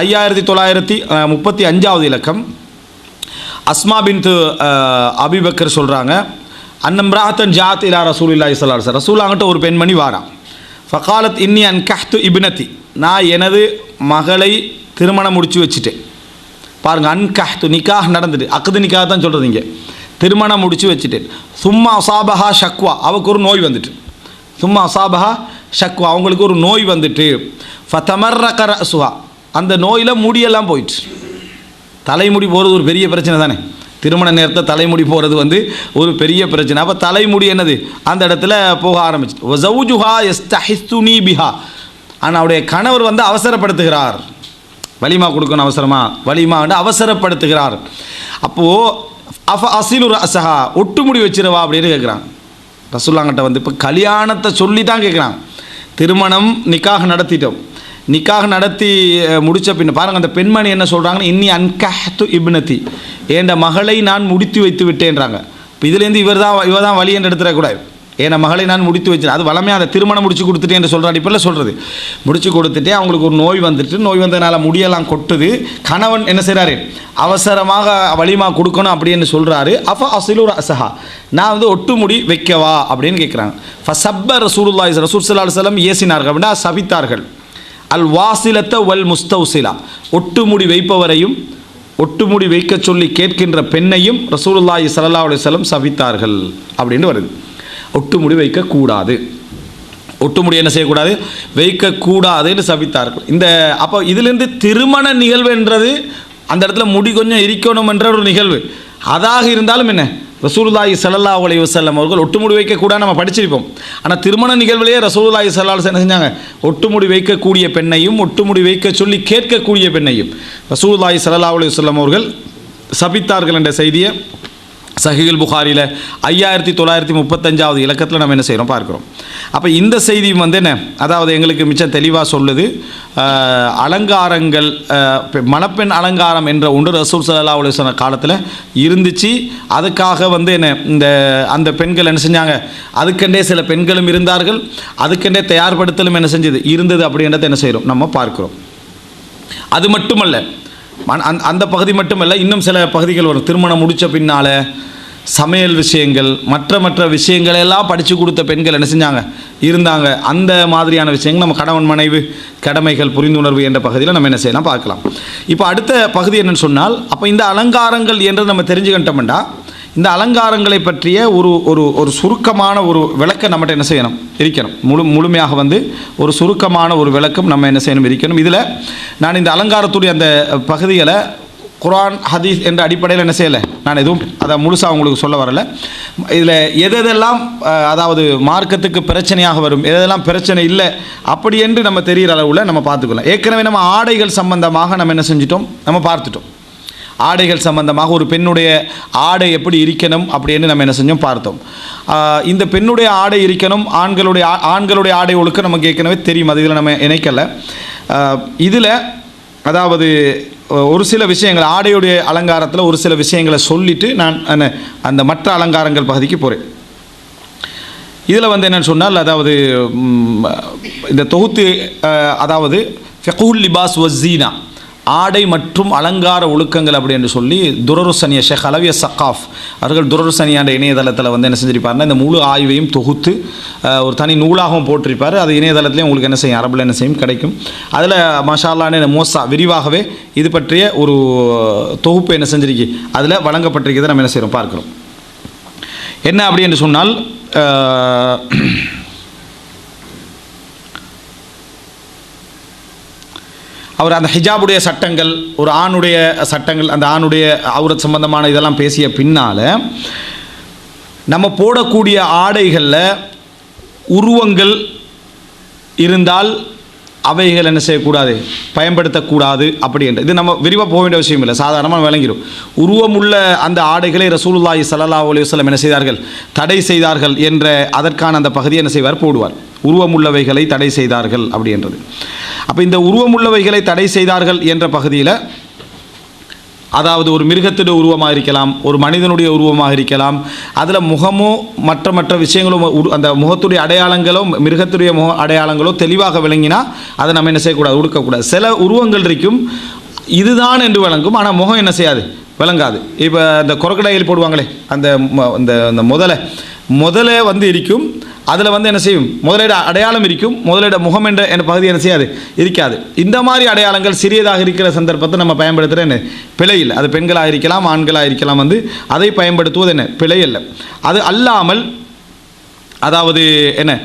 ஐயாயிரத்தி தொள்ளாயிரத்தி முப்பத்தி அஞ்சாவது இலக்கம். அஸ்மா பின் அபிபக்கர் சொல்கிறாங்க அன்னம்ராத்தன் ஜாத் இலா ரசூல் இல்லா இஸ்லால் சார் ரசூலாங்கிட்ட ஒரு பெண்மணி வாராம் ஃபகாலத் இன்னி அன் கஹ்து இபினத்தி. நான் எனது மகளை திருமணம் முடிச்சு வச்சுட்டேன். பாருங்க அன்கஹ்து நிக்காஹ் நடந்துட்டு அக்குது நிக்காக தான் சொல்கிறது இங்கே. திருமணம் முடிச்சு வச்சுட்டேன். சும்மா அசாபஹா ஷக்வா. அவருக்கு ஒரு நோய் வந்துட்டு. சும்மா அசாபஹா ஷக்வா. அவங்களுக்கு ஒரு நோய் வந்துட்டு. ஃபதமர்ரக சுஹா அந்த நோயில் முடியெல்லாம் போயிட்டு தலைமுடி போகிறது ஒரு பெரிய பிரச்சனை தானே. திருமண நேரத்தில் தலைமுடி போகிறது வந்து ஒரு பெரிய பிரச்சனை. அப்போ தலைமுடி என்னது? அந்த இடத்துல போக ஆரம்பிச்சிட்டு. ஒசவுஜுஹா எஸ்தஹிஸ்துனி பிஹா. ஆனால் அவருடைய கணவர் வந்து அவசரப்படுத்துகிறார். வலிமா கொடுக்கணும் அவசரமா. வலிமா வந்து அவசரப்படுத்துகிறார். அப்போது அஃப அசிலு அசஹா ஒட்டுமுடி வச்சிருவா அப்படின்னு கேட்குறான் ரசுல்லாங்கிட்ட வந்து இப்போ கல்யாணத்தை சொல்லி தான் கேட்குறான் திருமணம் நிக்காக நடத்திட்டோம். நிக்காக நடத்தி முடித்த பின் பின்ன பாருங்க அந்த பெண்மணி என்ன சொல்கிறாங்கன்னு இன்னி அன்கஹத்து இப்னதி. என்ற மகளை நான் முடித்து வைத்து விட்டேன்றாங்க. இப்போ இதுலேருந்து இவர் தான் இவர் தான் வழி என்று எடுத்துடக்கூடாது. என் மகளை நான் முடித்து வச்சேன் அது வளமையாக அந்த திருமணம் முடிச்சு கொடுத்துட்டேன் என்று சொல்கிற அடிப்படையில் சொல்கிறது முடிச்சு கொடுத்துட்டே அவங்களுக்கு ஒரு நோய் வந்துட்டு நோய் வந்ததுனால முடியெல்லாம் கொட்டுது. கணவன் என்ன செய்கிறாரு அவசரமாக வலிமா கொடுக்கணும் அப்படின்னு சொல்கிறாரு அஃப அசிலூர் அசஹா நான் வந்து ஒட்டு முடி வைக்கவா? அப்படின்னு கேட்குறாங்க ஃபசப்ப ரசூலுல்லாஹி ரசூல் சல்லா செல்லம் ஏசினார்கள் அப்படின்னா சபித்தார்கள் அல் வாசிலத்த வல் முஸ்தௌசிலா. ஒட்டுமுடி வைப்பவரையும் ஒட்டுமுடி வைக்க சொல்லி கேட்கின்ற பெண்ணையும் ரசூலுல்லாஹி சல்லா அலைஹி சவித்தார்கள். சபித்தார்கள் அப்படின்னு வருது. ஒட்டுமுடி வைக்கக்கூடாது. ஒட்டுமுடி என்ன செய்யக்கூடாது? வைக்கக்கூடாதுன்னு சபித்தார்கள் இந்த அப்போ இதிலிருந்து திருமண நிகழ்வுன்றது அந்த இடத்துல முடி கொஞ்சம் இருக்கணும் என்ற ஒரு நிகழ்வு. அதாக இருந்தாலும் என்ன? ரசூலுல்லாஹி சல்லா அலி வசல்லம் அவர்கள் ஒட்டுமுடி வைக்கக்கூடா நம்ம படிச்சிருப்போம். ஆனால் திருமண நிகழ்விலேயே ரசூலுல்லாஹி சல்லா என்ன செஞ்சாங்க? ஒட்டுமுடி வைக்கக்கூடிய பெண்ணையும் ஒட்டுமுடி வைக்க சொல்லி கேட்கக்கூடிய பெண்ணையும் ரசூலுல்லாஹி சல்லா அலி வல்லம் அவர்கள் சபித்தார்கள் என்ற செய்தியை சஹீல் புகாரியில் ஐயாயிரத்தி தொள்ளாயிரத்தி முப்பத்தஞ்சாவது இலக்கத்தில் நம்ம என்ன செய்கிறோம் பார்க்குறோம். அப்போ இந்த செய்தி வந்து என்ன? அதாவது எங்களுக்கு மிச்சம் தெளிவாக சொல்லுது அலங்காரங்கள் பெ- மணப்பெண் அலங்காரம் என்ற ஒன்று ரசூல் சல்லா அலுவலன காலத்தில் இருந்துச்சு. அதுக்காக வந்து என்ன இந்த அந்த பெண்கள் என்ன செஞ்சாங்க? அதுக்கெண்டே சில பெண்களும் இருந்தார்கள். அதுக்கெண்டே தயார்படுத்தலும் என்ன செஞ்சது? இருந்தது அப்படின்றத என்ன செய்கிறோம் நம்ம பார்க்கிறோம். அது மட்டுமல்ல அந் அந்த அந்த பகுதி மட்டுமல்ல இன்னும் சில பகுதிகள் வரும். திருமணம் முடித்த பின்னால் சமையல் விஷயங்கள் மற்ற மற்ற விஷயங்களெல்லாம் படித்து கொடுத்த பெண்கள் என்ன செஞ்சாங்க? இருந்தாங்க. அந்த மாதிரியான விஷயங்கள் நம்ம கணவன் மனைவி கடமைகள் புரிந்துணர்வு என்ற பகுதியில் நம்ம என்ன செய்யலாம் பார்க்கலாம். இப்போ அடுத்த பகுதி என்னன்னு சொன்னால் அப்போ இந்த அலங்காரங்கள் என்று நம்ம தெரிஞ்சுக்கிட்டோம்னா இந்த அலங்காரங்களை பற்றிய ஒரு ஒரு ஒரு சுருக்கமான ஒரு விளக்கம் நம்மகிட்ட என்ன செய்யணும்? இருக்கணும். முழு முழுமையாக வந்து ஒரு சுருக்கமான ஒரு விளக்கம் நம்ம என்ன செய்யணும்? இருக்கணும். இதில் நான் இந்த அலங்காரத்துடைய அந்த பகுதிகளை குரான் ஹதீஸ் என்ற அடிப்படையில் என்ன செய்யலை? நான் எதுவும் அதை முழுசாக உங்களுக்கு சொல்ல வரல. இதில் எதெல்லாம் அதாவது மார்க்கத்துக்கு பிரச்சனையாக வரும் எதெல்லாம் பிரச்சனை இல்லை அப்படி என்று நம்ம தெரிகிற அளவில் நம்ம பார்த்துக்கலாம். ஏற்கனவே நம்ம ஆடைகள் சம்பந்தமாக நம்ம என்ன செஞ்சிட்டோம்? நம்ம பார்த்துட்டோம். ஆடைகள் சம்பந்தமாக ஒரு பெண்ணுடைய ஆடை எப்படி இருக்கணும் அப்படின்னு நம்ம என்ன செஞ்சோம் பார்த்தோம். இந்த பெண்ணுடைய ஆடை இருக்கணும் ஆண்களுடைய ஆண்களுடைய ஆடை ஒழுக்க நமக்கு ஏற்கனவே தெரியும் அது இதில் நம்ம இணைக்கலை. இதில் அதாவது ஒரு சில விஷயங்கள் ஆடையுடைய அலங்காரத்தில் ஒரு சில விஷயங்களை சொல்லிட்டு நான் அந்த- அந்த மற்ற அலங்காரங்கள் பகுதிக்கு போகிறேன் இதில் வந்து என்னென்னு சொன்னால் அதாவது இந்த தொகுத்து அதாவது ஃபெகுல் லிபாஸ் வசீனா ஆடை மற்றும் அலங்கார ஒழுக்கங்கள் அப்படி என்று சொல்லி துரருசனிய ஷேக் அலவிய சக்காஃப் அவர்கள் துரருசனியாண்ட இணையதளத்தில் வந்து என்ன செஞ்சிருப்பாருன்னா இந்த முழு ஆய்வையும் தொகுத்து ஒரு தனி நூலாகவும் போட்டிருப்பார். அது இணையதளத்துலேயும் உங்களுக்கு என்ன செய்யும்? அரபில் என்ன செய்யும்? கிடைக்கும். அதில் மஷாலான மோசா விரிவாகவே இது பற்றிய ஒரு தொகுப்பு என்ன செஞ்சிருக்கு? அதில் வழங்கப்பட்டிருக்கிறத நம்ம என்ன செய்கிறோம் பார்க்குறோம். என்ன அப்படி என்று சொன்னால் அவர் அந்த ஹிஜாபுடைய சட்டங்கள் ஒரு ஆணுடைய சட்டங்கள் அந்த ஆணுடைய அவுரத் சம்பந்தமான இதெல்லாம் பேசிய பின்னால் நம்ம போடக்கூடிய ஆடைகளில் உருவங்கள் இருந்தால் அவைகள் என்ன செய்யக்கூடாது? பயன்படுத்தக்கூடாது அப்படி என்று. இது நம்ம விரிவாக போக வேண்டிய விஷயம் இல்லை. சாதாரணமாக விளங்கிடும் உருவமுள்ள அந்த ஆடைகளை ரசூலுல்லாஹி சல்லா அலைஹி வஸல்லம் என்ன செய்தார்கள்? தடை செய்தார்கள் என்ற அதற்கான அந்த பகுதியை என்ன செய்வார்? போடுவார். உருவமுள்ளவைகளை தடை செய்தார்கள் அப்படின்றது. அப்போ இந்த உருவமுள்ளவைகளை தடை செய்தார்கள் என்ற பகுதியில் அதாவது ஒரு மிருகத்துடைய உருவமாக இருக்கலாம் ஒரு மனிதனுடைய உருவமாக இருக்கலாம் அதில் முகமோ மற்ற மற்ற விஷயங்களும் உரு- அந்த முகத்துடைய அடையாளங்களோ மிருகத்துடைய முக அடையாளங்களோ தெளிவாக விளங்கினா அதை நம்ம என்ன செய்யக்கூடாது? உடுக்கக்கூடாது. சில உருவங்கள் இருக்கும் இதுதான் என்று விளங்கும் ஆனால் முகம் என்ன செய்யாது? விளங்காது. இப்போ இந்த கொரக்கடையில் போடுவாங்களே அந்த இந்த அந்த முதலை. முதலை வந்து இருக்கும் அதில் வந்து என்ன செய்யும்? முதலிட அடையாளம் இருக்கும். முதலிட முகம் என்ற என்ற பகுதி என்ன செய்யாது? இருக்காது. இந்த மாதிரி அடையாளங்கள் சிறியதாக இருக்கிற சந்தர்ப்பத்தை நம்ம பயன்படுத்துகிற என்ன? பிழை இல்லை. அது பெண்களாக இருக்கலாம் ஆண்களாக இருக்கலாம் வந்து அதை பயன்படுத்துவது என்ன? பிழை இல்லை. அது அல்லாமல் அதாவது என்ன?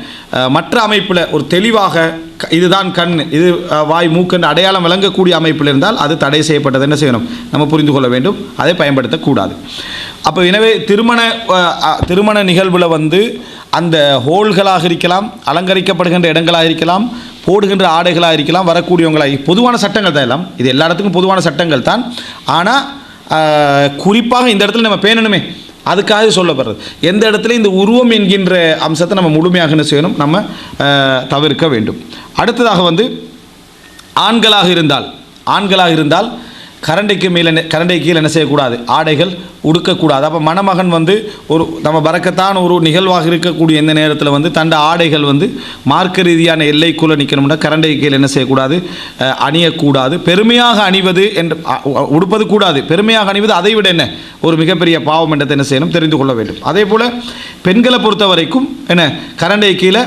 மற்ற அமைப்பில் ஒரு தெளிவாக க- இதுதான் கண் இது வாய் மூக்கென்று அடையாளம் விளங்கக்கூடிய அமைப்பில் இருந்தால் அது தடை செய்யப்பட்டது என்ன செய்யணும்? நம்ம புரிந்து கொள்ள வேண்டும். அதை பயன்படுத்தக்கூடாது. அப்போ எனவே திருமண திருமண நிகழ்வில் வந்து அந்த ஹோல்களாக இருக்கலாம் அலங்கரிக்கப்படுகின்ற இடங்களாக இருக்கலாம் போடுகின்ற ஆடைகளாக இருக்கலாம் வரக்கூடியவங்களாக. பொதுவான சட்டங்கள் தான் எல்லாம். இது எல்லா இடத்துக்கும் பொதுவான சட்டங்கள் தான். ஆனால் குறிப்பாக இந்த இடத்துல நம்ம பேணணுமே. அதுக்காக சொல்லப்படுறது. எந்த இடத்துல இந்த உருவம் என்கின்ற அம்சத்தை நம்ம முழுமையாக என்ன செய்யணும்? நம்ம தவிர்க்க வேண்டும். அடுத்ததாக வந்து ஆண்களாக இருந்தால் ஆண்களாக இருந்தால் கரண்டைக்கு மேலே என்ன- கரண்டை கீழே என்ன செய்யக்கூடாது? ஆடைகள் உடுக்கக்கூடாது. அப்போ மணமகன் வந்து ஒரு நம்ம பறக்கத்தான ஒரு நிகழ்வாக இருக்கக்கூடிய இந்த நேரத்தில் வந்து தண்ட ஆடைகள் வந்து மார்க்க ரீதியான எல்லைக்குள்ளே நிற்கணும்னா கரண்டை கீழே என்ன செய்யக்கூடாது? அணியக்கூடாது. பெருமையாக அணிவது என்று உடுப்பது கூடாது. பெருமையாக அணிவது அதை விட என்ன? ஒரு மிகப்பெரிய பாவம் என்றதை என்ன செய்யணும்? தெரிந்து கொள்ள வேண்டும். அதே போல் பெண்களை பொறுத்த வரைக்கும் என்ன? கரண்டை கீழே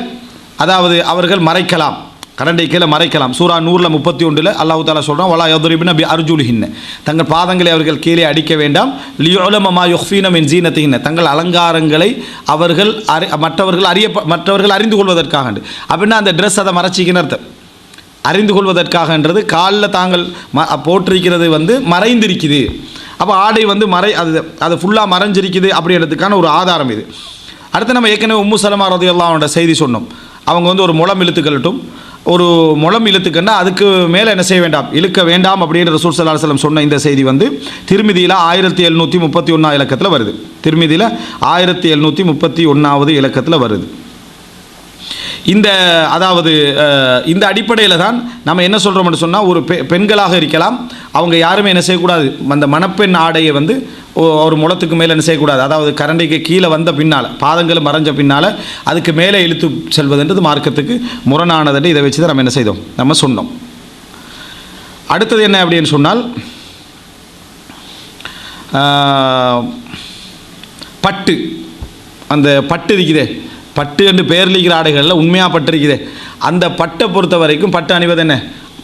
அதாவது அவர்கள் மறைக்கலாம். கரண்டை கீழே மறைக்கலாம். சூரா நூறில் முப்பத்தி ஒன்றில் அல்லாஹு தாலா சொல்கிறான் வலா யதுரிபின் அபி அர்ஜுலிஹின்ன தங்கள் பாதங்களை அவர்கள் கீழே அடிக்க வேண்டாம். லியோலமமா யுஃபீனம் என் ஜீனத்தின் தங்கள் அலங்காரங்களை அவர்கள் அறி மற்றவர்கள் அறிய மற்றவர்கள் அறிந்து கொள்வதற்காக அப்படின்னா அந்த ட்ரெஸ் அதை மறைச்சிக்கின்னு அர்த்தம். அறிந்து கொள்வதற்காகன்றது காலில் தாங்கள் ம போட்டிருக்கிறது வந்து மறைந்திருக்குது. அப்போ ஆடை வந்து மறை அது அது ஃபுல்லாக மறைஞ்சிருக்குது அப்படின்றதுக்கான ஒரு ஆதாரம் இது. அடுத்து நம்ம ஏற்கனவே உம்மு சலமா ரதியல்லாவோட செய்தி சொன்னோம். அவங்க வந்து ஒரு முளம் இழுத்துக்கலட்டும் ஒரு முளம் இழுத்துக்கன்னா அதுக்கு மேலே என்ன செய்ய வேண்டாம்? இழுக்க வேண்டாம் அப்படின்ற ரசூல் சல்லா அலுவலம் சொன்ன இந்த செய்தி வந்து திருமிதியில் ஆயிரத்தி எழுநூற்றி முப்பத்தி ஒன்றாம் இலக்கத்தில் வருது. திருமிதியில் ஆயிரத்தி எழுநூற்றி முப்பத்தி ஒன்றாவது இலக்கத்தில் வருது. இந்த அதாவது இந்த அடிப்படையில் தான் நம்ம என்ன சொல்கிறோம்னு சொன்னால் ஒரு பெ பெண்களாக இருக்கலாம். அவங்க யாருமே என்ன செய்யக்கூடாது. அந்த மணப்பெண் ஆடையை வந்து ஒரு முளத்துக்கு மேலே என்ன செய்யக்கூடாது. அதாவது கரண்டைக்கு கீழே வந்த பின்னால் பாதங்கள் மறைஞ்ச பின்னால் அதுக்கு மேலே இழுத்து செல்வதுன்றது மார்க்கத்துக்கு முரணானதுன்னு இதை வச்சு தான் நம்ம என்ன செய்தோம். நம்ம சொன்னோம். அடுத்தது என்ன அப்படின்னு சொன்னால் பட்டு. அந்த பட்டு இருக்குதே பட்டு என்று பெயர் இருக்கிற ஆடைகளில் உண்மையாக பட்டு இருக்குது அந்த பட்டை பொறுத்த வரைக்கும் பட்டு அணிவது என்ன?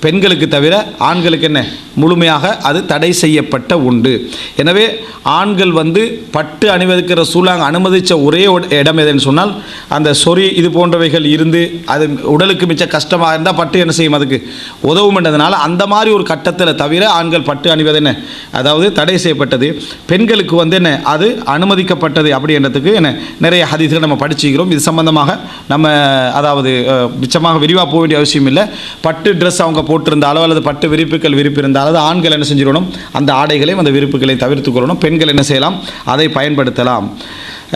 பெண்களுக்கு தவிர ஆண்களுக்கு என்ன? முழுமையாக அது தடை செய்யப்பட்ட உண்டு. எனவே ஆண்கள் வந்து பட்டு அணிவதற்கு சூழாங்க அனுமதித்த ஒரே இடம் எதுன்னு சொன்னால் அந்த சொறி இது போன்றவைகள் இருந்து அது உடலுக்கு மிச்ச கஷ்டமாக இருந்தால் பட்டு என்ன செய்யும் அதுக்கு? உதவும்ன்றதுனால அந்த மாதிரி ஒரு கட்டத்தில் தவிர ஆண்கள் பட்டு அணிவது என்ன? அதாவது தடை செய்யப்பட்டது. பெண்களுக்கு வந்து என்ன? அது அனுமதிக்கப்பட்டது அப்படின்றதுக்கு என்ன? நிறைய ஹதீஸ்கள் நம்ம படிச்சுக்கிறோம். இது சம்பந்தமாக நம்ம அதாவது மிச்சமாக விரிவாக போக வேண்டிய அவசியம் இல்லை. பட்டு ட்ரெஸ் அவங்க போட்டிருந்தாலோ அல்லது பட்டு விரிப்புகள் விரிப்பு இருந்தாலோ அது ஆண்கள் என்ன செஞ்சிடணும் அந்த ஆடைகளையும் அந்த விரிப்புகளையும் தவிர்த்து கொள்ளணும். பெண்கள் என்ன செய்யலாம்? அதை பயன்படுத்தலாம்.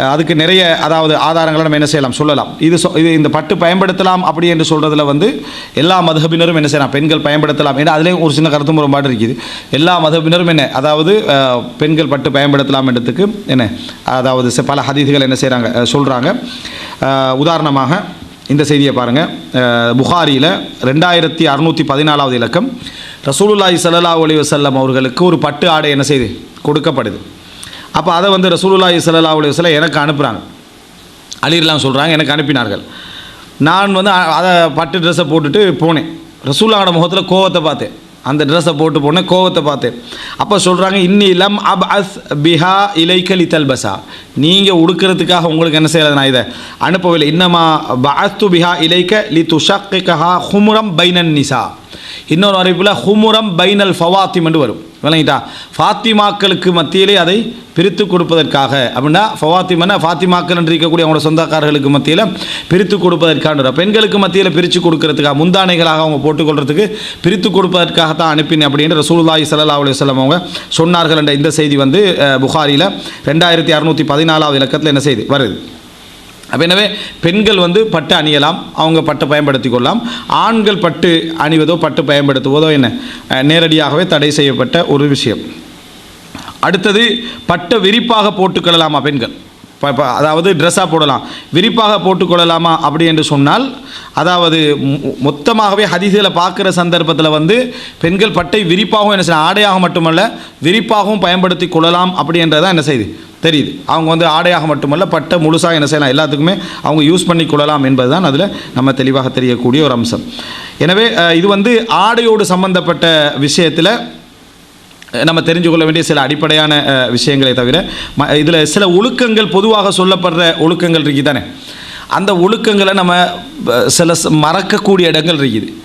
அதுக்கு நிறைய அதாவது ஆதாரங்களை நம்ம என்ன செய்யலாம்? சொல்லலாம். இது சொ- இது இந்த பட்டு பயன்படுத்தலாம் அப்படி என்று சொல்கிறதுல வந்து எல்லா மதகபினரும் என்ன செய்யலாம்? பெண்கள் பயன்படுத்தலாம். ஏன்னா அதுலேயும் ஒரு சின்ன கருத்து முரண்பாடு இருக்குது. எல்லா மதபினரும் என்ன அதாவது பெண்கள் பட்டு பயன்படுத்தலாம் என்றதுக்கு என்ன அதாவது ச- பல ஹதீதுகள் என்ன செய்கிறாங்க சொல்கிறாங்க உதாரணமாக இந்த செய்தியை பாருங்கள் புகாரியில் ரெண்டாயிரத்தி அறுநூற்றி பதினாலாவது இலக்கம். ரசூலுல்லாஹி சல்லா அலைஹி வசல்லம் அவர்களுக்கு ஒரு பட்டு ஆடை என்ன செய்து? கொடுக்கப்படுது. அப்போ அதை வந்து ரசூலுல்லாஹி சல்லா அலைஹி வசல்லம் எனக்கு அனுப்புகிறாங்க அலிர்லாம் சொல்கிறாங்க எனக்கு அனுப்பினார்கள். நான் வந்து அதை பட்டு ட்ரெஸ்ஸை போட்டுட்டு போனேன். ரசூல்லாவோட முகத்தில் கோவத்தை பார்த்தேன். அந்த ட்ரெஸ்ஸை போட்டு போனேன் கோவத்தை பார்த்தேன். அப்போ சொல்கிறாங்க இன்னி லம் அப் அஸ் பிஹா இலைக்கலி தல்பசா நீங்கள் உடுக்கிறதுக்காக உங்களுக்கு என்ன செய்யறது? நான் இதை அனுப்பவில்லை. இன்னமா பஅஸ்து பிஹா இலைக்க லி துஷக்கிகஹா ஹுமுரம் பைனன் நிசா. இன்னொரு அறிவிப்பில் ஹுமுரம் பைனல் ஃபவாத்திம் என்று வரும். விளங்கிட்டா ஃபாத்திமாக்களுக்கு மத்தியிலே அதை பிரித்து கொடுப்பதற்காக. அப்படின்னா ஃபவாத்திமன்னா ஃபாத்திமாக்கள் என்று இருக்கக்கூடிய அவங்களோட சொந்தக்காரர்களுக்கு மத்தியில் பிரித்து கொடுப்பதற்கான பெண்களுக்கு மத்தியில் பிரித்து கொடுக்கறதுக்காக முந்தானைகளாக அவங்க போட்டுக்கொள்றதுக்கு பிரித்து கொடுப்பதற்காக தான் அனுப்பினேன் அப்படின்னு ரசூலுல்லாஹி சல்லா அலி சொல்லம் அவங்க சொன்னார்கள் என்ற இந்த செய்தி வந்து புகாரியில் ரெண்டாயிரத்தி அறுநூற்றி பதினாலாவது இலக்கத்தில் என்ன செய்தி வருது. அப்போ எனவே பெண்கள் வந்து பட்டு அணியலாம் அவங்க பட்டு பயன்படுத்தி கொள்ளலாம் ஆண்கள் பட்டு அணிவதோ பட்டு பயன்படுத்துவதோ என்ன? நேரடியாகவே தடை செய்யப்பட்ட ஒரு விஷயம். அடுத்தது பட்டை விரிப்பாக போட்டுக்கொள்ளலாமா பெண்கள்? அதாவது ட்ரெஸ்ஸாக போடலாம். விரிப்பாக போட்டுக்கொள்ளலாமா அப்படி என்று சொன்னால் அதாவது மொத்தமாகவே ஹதீஸில் பார்க்குற சந்தர்ப்பத்தில் வந்து பெண்கள் பட்டை விரிப்பாகவும் என்ன செய்யலாம்? ஆடையாக மட்டுமல்ல விரிப்பாகவும் பயன்படுத்தி கொள்ளலாம் அப்படின்றதான் என்ன செய்யுது தெரியுது. அவங்க வந்து ஆடையாக மட்டுமல்ல பட்டை முழுசாக என்ன செய்யலாம்? எல்லாத்துக்குமே அவங்க யூஸ் பண்ணி கொள்ளலாம் என்பதுதான் அதில் நம்ம தெளிவாக தெரியக்கூடிய ஒரு அம்சம். எனவே இது வந்து ஆடையோடு சம்பந்தப்பட்ட விஷயத்தில் நம்ம தெரிஞ்சு கொள்ள வேண்டிய சில அடிப்படையான விஷயங்களை தவிர ம இதில் சில ஒழுக்கங்கள் பொதுவாக சொல்லப்படுற ஒழுக்கங்கள் இருக்குது தானே? அந்த ஒழுக்கங்களை நம்ம சில ச- மறக்கக்கூடிய இடங்கள் இருக்குது.